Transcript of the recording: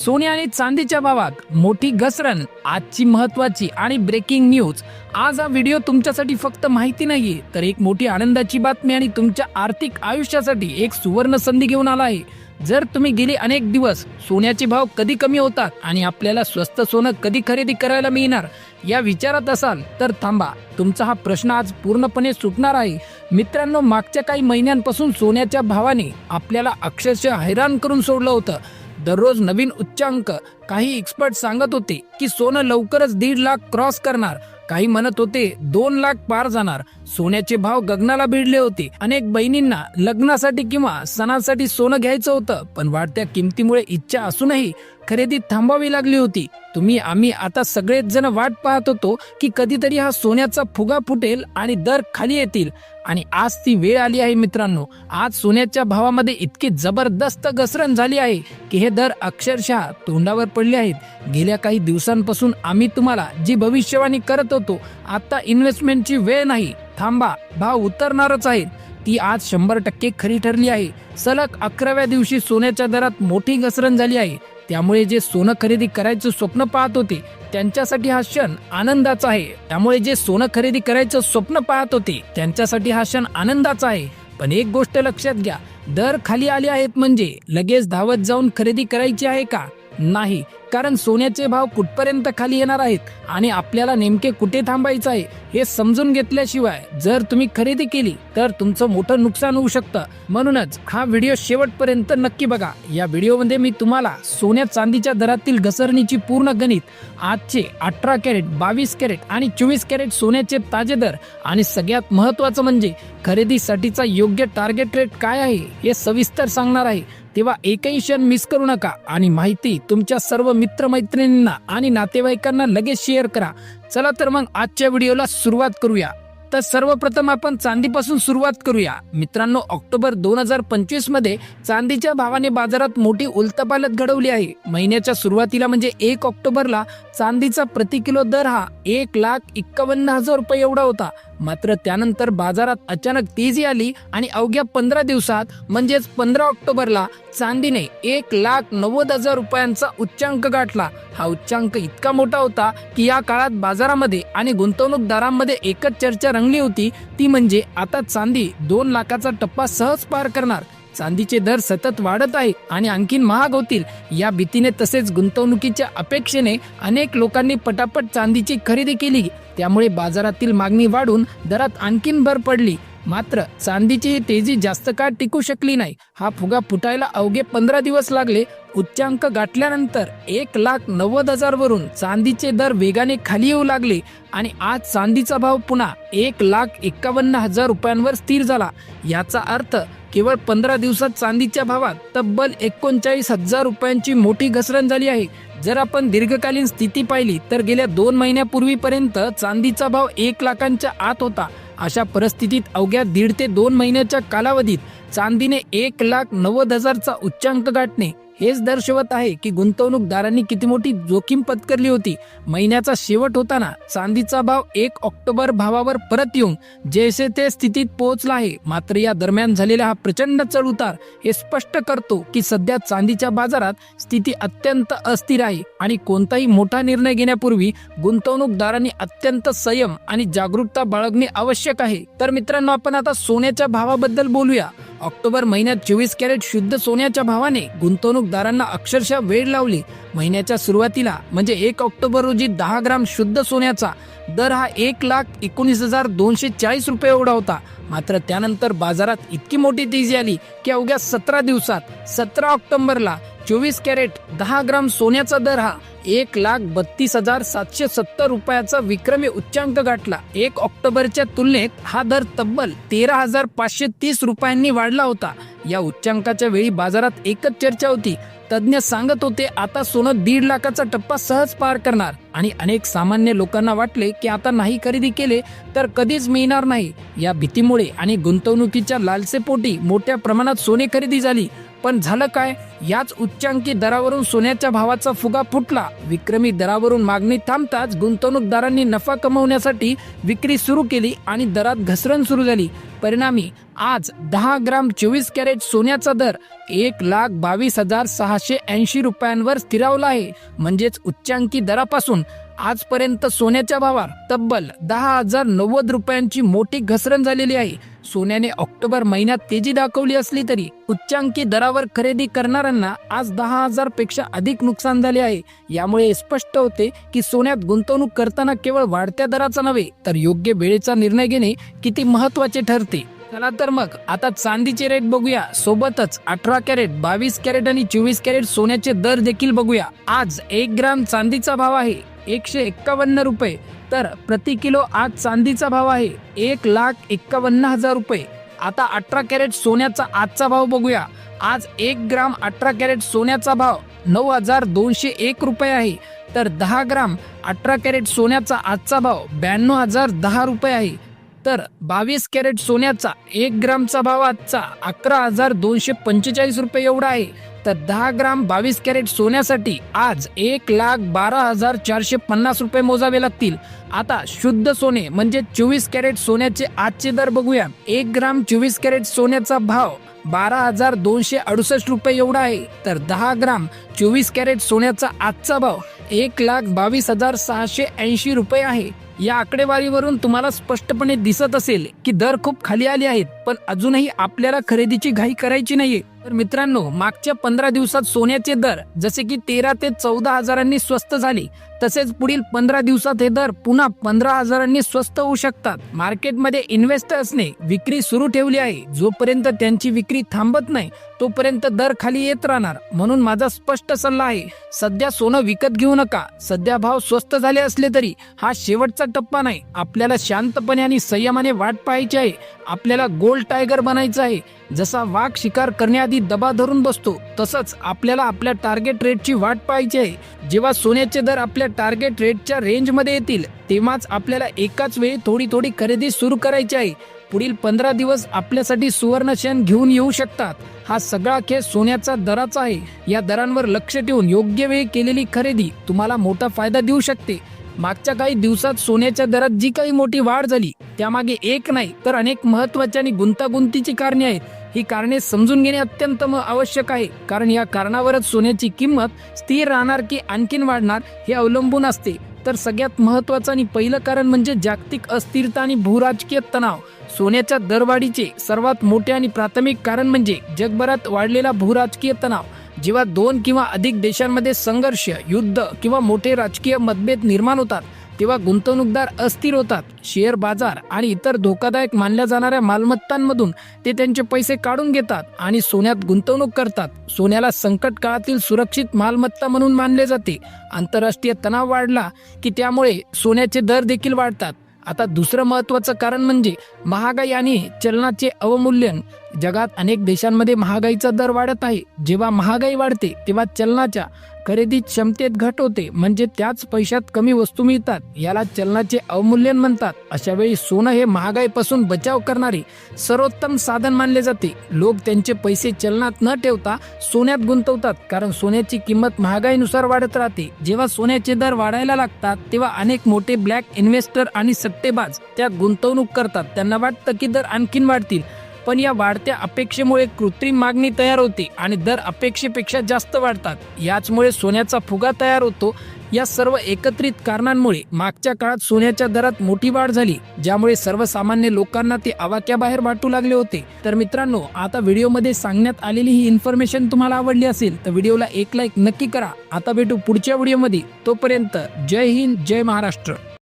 सोने आणि चांदीच्या भावात मोठी घसरण आजची महत्वाची आणि ब्रेकिंग न्यूज आज हा व्हिडिओ तुमच्यासाठी फक्त माहिती नाहीये तर एक मोठी आनंदाची बातमी आणि तुमच्या आर्थिक आयुष्यासाठी एक सुवर्ण संधी घेऊन आला आहे. जर तुम्ही गेले अनेक दिवस सोन्याचे भाव कधी कमी होतात आणि आपल्याला स्वस्त सोनं कधी खरेदी करायला मिळणार या विचारात असाल तर थांबा. तुमचा हा प्रश्न आज पूर्णपणे सुटणार आहे. मित्रांनो मागच्या काही महिन्यांपासून सोन्याच्या भावाने आपल्याला अक्षरशः हैराण करून सोडलं होतं. दररोज नवीन उच्चांक. काही एक्सपर्ट सांगत होते की सोनं लवकरच दीड लाख क्रॉस करणार. काही म्हणत होते दोन लाख पार जाणार. सोन्याचे भाव गगनाला भिडले होते. अनेक बहिणींना लग्नासाठी किंवा सणासाठी सोनं घ्यायचं होतं. पण वाढत्या किमतीमुळे इच्छा असूनही खरेदी थांबावी लागली होती. तुम्ही आम्ही आता सगळेच जण वाट पाहत होतो की कधीतरी हा सोन्याचा फुगा फुटेल आणि दर खाली येतील. आणि आज ती वेळ आली आहे मित्रांनो. आज सोन्याच्या भावामध्ये इतकी जबरदस्त घसरण झाली आहे की हे दर अक्षरशः तोंडावर पडले आहेत. गेल्या काही दिवसांपासून आम्ही तुम्हाला जी भविष्यवाणी करत होतो आता इन्व्हेस्टमेंटची वेळ नाही. थांबा भाव उतरणारच आहे ती आज शंभर टक्के खरी ठरली आहे. सलग अकराव्या दिवशी सोन्याच्या दरात मोठी घसरण झाली आहे. त्यामुळे जे सोनं खरेदी करायचं स्वप्न पाहत होते त्यांच्यासाठी हा क्षण आनंदाचा आहे. त्यामुळे जे सोनं खरेदी करायचं स्वप्न पाहत होते त्यांच्यासाठी हा क्षण आनंदाचा आहे. पण एक गोष्ट लक्षात घ्या दर खाली आले आहेत म्हणजे लगेच धावत जाऊन खरेदी करायची आहे का? नाही कारण सोन्याचे भाव कुठपर्यंत खाली येणार आहेत आणि आपल्याला नेमके कुठे थांबायचं आहे हे समजून घेतल्याशिवाय जर तुम्ही खरेदी केली तर तुमचं मोठं नुकसान होऊ शकतं. म्हणूनच हा व्हिडिओ शेवटपर्यंत नक्की बघा. या व्हिडिओमध्ये मी तुम्हाला सोन्या चांदीच्या दरातील घसरणीची पूर्ण गणित आजचे अठरा कॅरेट बावीस कॅरेट आणि चोवीस कॅरेट सोन्याचे ताजे दर आणि सगळ्यात महत्वाचं म्हणजे खरेदीसाठीचा योग्य टार्गेट रेट काय आहे हे सविस्तर सांगणार आहे. तेव्हा एकही क्षण मिस करू नका. आणि माहिती तुमच्या सर्व मित्रमैत्रिणींना आणि नातेवाईकांना लगेच शेअर करा. चला तर मग आजच्या व्हिडिओला सुरुवात करूया. तर सर्वप्रथम आपण चांदीपासून सुरुवात करूया. मित्रांनो ऑक्टोबर दोन हजार पंचवीसमध्ये चांदीच्या भावाने बाजारात मोठी उलतपालत घडवली आहे. महिन्याच्या सुरुवातीला म्हणजे एक ऑक्टोबरला चांदीचा प्रति किलो दर हा एक लाख एक्कावन्न हजार रुपये एवढा होता. मात्र त्यानंतर बाजारात अचानक तेजी आली आणि अवघ्या पंधरा दिवसात म्हणजेच पंधरा ऑक्टोबरला चांदीने एक लाख नव्वद हजार रुपयांचा उच्चांक गाठला. हा उच्चांक इतका मोठा होता की या काळात बाजारामध्ये आणि गुंतवणूकदारांमध्ये एकच चर्चा रंगली होती ती म्हणजे आता चांदी दोन लाखाचा टप्पा सहज पार करणार. चांदीचे दर सतत वाढत आहे आणि आणखीन महाग होतील. या भीतीने तसेच गुंतवणुकीच्या अपेक्षेने अनेक लोकांनी पटापट चांदीची खरेदी केली. त्यामुळे बाजारातील मागणी वाढून दरात आणखीन भर पडली. मात्र चांदीची ही तेजी जास्त काळ टिकू शकली नाही. हा फुगा फुटायला अवघे पंधरा दिवस लागले. उच्चांक गाठल्यानंतर एक लाख नव्वद हजार वरून चांदीचे दर वेगाने खाली येऊ लागले आणि आज चांदीचा भाव पुन्हा एक लाख एक्कावन्न हजार रुपयांवर स्थिर झाला. याचा अर्थ केवळ पंधरा दिवसात चांदीच्या भावात तब्बल एकोणचाळीस हजार रुपयांची मोठी घसरण झाली आहे. जर आपण दीर्घकालीन स्थिती पाहिली तर गेल्या दोन महिन्यापूर्वीपर्यंत चांदीचा भाव एक लाखांच्या आत होता. अशा परिस्थितीत अवघ्या दीड ते दोन महिन्याच्या कालावधीत चांदीने एक लाख नव्वद हजारचा उच्चांक गाठणे हेच दर्शवत आहे की गुंतवणूकदारांनी किती मोठी जोखीम पत्करली होती. महिन्याचा शेवट होताना चांदीचा भाव एक ऑक्टोबर भावावर परत येऊन जैसे ते स्थितीत पोहोचला आहे. मात्र या दरम्यान झालेला हा प्रचंड चढ उतार हे स्पष्ट करतो की सध्या चांदीच्या बाजारात स्थिती अत्यंत अस्थिर आहे आणि कोणताही मोठा निर्णय घेण्यापूर्वी गुंतवणूकदारांनी अत्यंत संयम आणि जागरूकता बाळगणे आवश्यक आहे. तर मित्रांनो आपण आता सोन्याच्या भावाबद्दल बोलूया. ऑक्टोबर महिन्यात चोवीस कॅरेट शुद्ध सोन्याच्या भावाने गुंतवणूकदारांना अक्षरशः वेळ लावली. महिन्याच्या सुरुवातीला म्हणजे एक ऑक्टोबर रोजी दहा ग्राम शुद्ध सोन्याचा दर हा एक लाख एकोणीस हजार दोनशे चाळीस रुपये एवढा होता. मात्र त्यानंतर बाजारात इतकी मोठी तेजी आली की अवघ्या सतरा दिवसात सतरा ऑक्टोबरला चोवीस कॅरेट दहा ग्राम सोन्याचा दर हा एक लाख बत्तीस हजार सातशे सत्तर रुपयाचा विक्रमी उच्चांक गाठला. एक ऑक्टोबरच्या तुलनेत हा दर तब्बल तेरा हजार पाचशे तीस रुपयांनी वाढला होता. या उच्चांकाच्या वेळी बाजारात एकच चर्चा होती. तज्ज्ञ सांगत होते आता सोनं दीड लाखाचा टप्पा सहज पार करणार. आणि अनेक सामान्य लोकांना वाटले की आता नाही खरेदी केले तर कधीच मिळणार नाही. या भीतीमुळे आणि गुंतवणुकीच्या लालसेपोटी मोठ्या प्रमाणात सोने खरेदी झाली. पण झालं काय? याच उच्चांकी दरावरून सोन्याच्या भावाचा फुगा फुटला. विक्रमी दरावरून मागणी थांबताच गुंतवणूकदारांनी नफा कमवण्यासाठी विक्री सुरू केली आणि दरात घसरण सुरू झाली. परिणामी आज दहा ग्राम चोवीस कॅरेट सोन्याचा दर एक लाख बावीस हजार सहाशे ऐंशी रुपयांवर स्थिरावला आहे. म्हणजेच उच्चांकी दरापासून आजपर्यंत सोन्याच्या भावात तब्बल दहा हजार नव्वद रुपयांची मोठी घसरण झालेली आहे. सोन्याने ऑक्टोबर महिन्यात तेजी दाखवली असली तरी उच्चांकी दरावर खरेदी करणाऱ्यांना आज दहा हजारपेक्षा अधिक नुकसान झाले आहे. यामुळे स्पष्ट होते की सोन्यात गुंतवणूक करताना केवळ वाढत्या दराचा नव्हे तर योग्य वेळेचा निर्णय घेणे किती महत्त्वाचे ठरते. चला तर मग आता चांदीचे रेट बघूया. सोबतच अठरा कॅरेट बावीस कॅरेट आणि चोवीस कॅरेट सोन्याचे दर देखील बघूया. आज एक ग्राम चांदीचा भाव आहे. एकशे एक्कावन्न रुपये. तर प्रति किलो आज चांदीचा भाव आहे एक लाख एक्कावन्न हजार रुपये. आता अठरा कॅरेट सोन्याचा आजचा भाव बघूया. आज एक ग्राम अठरा कॅरेट सोन्याचा भाव नऊ हजार दोनशे एक रुपये आहे. तर दहा ग्राम अठरा कॅरेट सोन्याचा आजचा भाव ब्याण्णव हजार दहा रुपये आहे. तर बावीस कॅरेट सोन्याचा एक ग्रामचा भाव आजचा अकरा हजार दोनशे पंचेचाळीस रुपये एवढा आहे. तर दहा ग्राम बावीस कॅरेट सोन्यासाठी आज एक लाख बारा हजार चारशे पन्नास रुपये मोजावे लागतील. आता शुद्ध सोने म्हणजे चोवीस कॅरेट सोन्याचे आजचे दर बघूया. एक ग्राम चोवीस कॅरेट सोन्याचा भाव बारा हजार दोनशे अडुसष्ट रुपये एवढा आहे. तर दहा ग्राम चोवीस कॅरेट सोन्याचा आजचा भाव एक लाख बावीस हजार सहाशे ऐंशी रुपये आहे. या आकडेवारीवरून तुम्हाला स्पष्टपणे दिसत असेल की दर खूप खाली आले आहेत पण अजूनही आपल्याला खरेदीची घाई करायची नाहीये. तर मित्रांनो मागच्या पंधरा दिवसात सोन्याचे दर जसे की तेरा ते चौदा हजारांनी स्वस्त झाले तसेच पुढील पंधरा दिवसात हे दर पुन्हा पंधरा हजारांनी स्वस्त होऊ शकतात. मार्केटमध्ये इन्व्हेस्टर्सने विक्री सुरू ठेवली आहे. जोपर्यंत त्यांची विक्री थांबत नाही तोपर्यंत दर खाली येत राहणार म्हणून माझा स्पष्ट सल्ला आहे. सध्या सोनं विकत घेऊ नका. सध्या भाव स्वस्त झाले असले तरी हा शेवटचा टप्पा नाही. आपल्याला शांतपणे आणि संयमाने वाट पाहायची आहे. आपल्याला गोल्ड टायगर बनायचं आहे. जसा वाघ शिकार करण्याआधी दबा धरून बसतो तसंच आपल्याला आपल्या टार्गेट रेटची वाट पाहायची आहे. जेव्हा सोन्याचे दर आपल्या टार्गेट रेटच्या रेंजमध्ये येतील तेव्हाच आपल्याला एकाच वेळी थोडी थोडी खरेदी सुरू करायची आहे. पुढील पंधरा दिवस आपल्यासाठी सुवर्णक्षण घेऊन येऊ शकतात. हा सगळा खेळ सोन्याचा दराचा आहे. या दरांवर लक्ष ठेवून योग्य वेळी केलेली खरेदी तुम्हाला मोठा फायदा देऊ शकते. मागच्या काही दिवसात सोन्याच्या दरात जी काही मोठी वाढ झाली त्यामागे एक नाही तर अनेक महत्वाची आणि गुंतागुंतीची कारणे आहेत. ही कारणे समजून घेणे अत्यंत आवश्यक आहे. कारण या कारणावरच सोन्याची किंमत स्थिर राहणार की आणखीन वाढणार हे अवलंबून असते. तर सगळ्यात महत्वाचं आणि पहिलं कारण म्हणजे जागतिक अस्थिरता आणि भूराजकीय तणाव. सोन्याच्या दरवाढीचे सर्वात मोठे आणि प्राथमिक कारण म्हणजे जगभरात वाढलेला भूराजकीय तणाव. जेव्हा दोन किंवा अधिक देशांमध्ये संघर्ष युद्ध किंवा मोठे राजकीय मतभेद निर्माण होतात तेव्हा गुंतवणूकदार अस्थिर होतात. शेअर बाजार आणि इतर धोकादायक मानल्या जाणाऱ्या मालमत्तांमधून ते त्यांचे पैसे काढून घेतात आणि सोन्यात गुंतवणूक करतात. सोन्याला संकट काळातील सुरक्षित मालमत्ता म्हणून मानले जाते. आंतरराष्ट्रीय तणाव वाढला की त्यामुळे सोन्याचे दर देखील वाढतात. आता दुसरं महत्वाचं कारण म्हणजे महागाई आणि चलनाचे अवमूल्यन. जगात अनेक देशांमध्ये महागाईचा दर वाढत आहे. जेव्हा महागाई वाढते तेव्हा चलनाच्या खरेदी क्षमतेत घट होते. म्हणजे त्याच पैशात कमी वस्तू मिळतात. याला चलनाचे अवमूल्यन म्हणतात. अशा वेळी सोनं हे महागाईपासून बचाव करणारे सर्वोत्तम साधन मानले जाते. लोक त्यांचे पैसे चलनात न ठेवता सोन्यात गुंतवतात. कारण सोन्याची किंमत महागाईनुसार वाढत राहते. जेव्हा सोन्याचे दर वाढायला लागतात तेव्हा अनेक मोठे ब्लॅक इन्व्हेस्टर आणि सट्टेबाज त्यात गुंतवणूक करतात. त्यांना वाटतं की दर आणखीन वाढतील. पण या वाढत्या अपेक्षेमुळे कृत्रिम मागणी तयार होते आणि दर अपेक्षेपेक्षा जास्त वाढतात. याचमुळे सोन्याचा फुगा तयार होतो. या सर्व एकत्रित कारणांमुळे मागच्या काळात सोन्याच्या दरात मोठी वाढ झाली ज्यामुळे सर्वसामान्य लोकांना ते आवाक्याबाहेर वाटू लागले होते. तर मित्रांनो आता व्हिडिओमध्ये सांगण्यात आलेली ही इन्फॉर्मेशन तुम्हाला आवडली असेल तर व्हिडिओला एक लाईक नक्की करा. आता भेटू पुढच्या व्हिडिओमध्ये. तोपर्यंत जय हिंद जय महाराष्ट्र.